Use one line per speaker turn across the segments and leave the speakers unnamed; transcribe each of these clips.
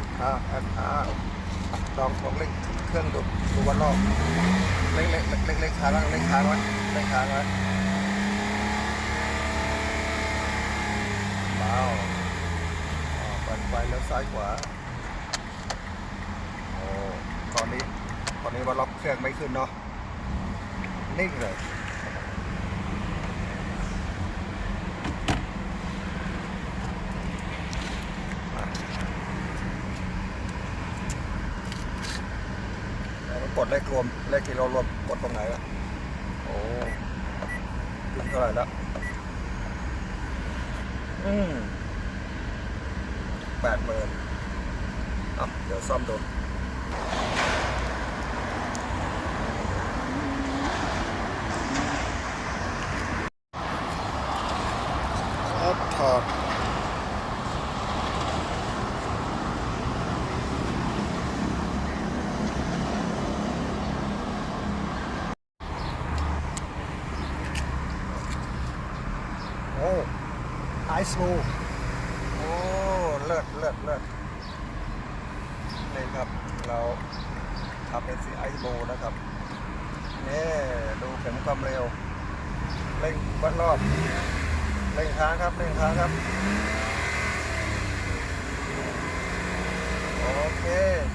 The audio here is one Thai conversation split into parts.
ดอาร์แอดอาร์ลองลองเล่นเครื่องดูดูวันรอบเล่นเล่นเล่นเล่นค้างไว้เล่นค้างไว้เล่นค้างไว้ว้าวอ่าเปิดไฟแล้วซ้ายขวาโอ้ตอนนี้ตอนนี้วันรอบเครื่องไม่ขึ้นเนาะนิ่งเลย กดเลขรวมเลขกิโลรวมกดตรงไหนวะโอ้ขึ้นเท่าไหร่แล้วอืมแปดหมื่นอะเดี๋ยวซ่อมดูครับถอด อ้ไอซ์บูโอ้เลิศเลิศเลิศนี่ครับ เราทำเป็นสีไอซ์บูนะครับนี่ดูเข็มความเร็วเร่งวัดรอบเร่งค้างครับเร่งค้างครับโอเค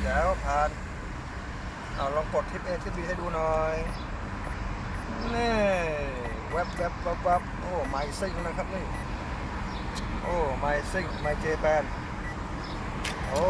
แจ๋วผ่านเอาลองกดทิป A ทิป B ให้ดูหน่อยนี่ แวบแวบวับวับโอ้ไมซิงนะครับนี่ โอ้ไมซิงไมเจแปนโอ้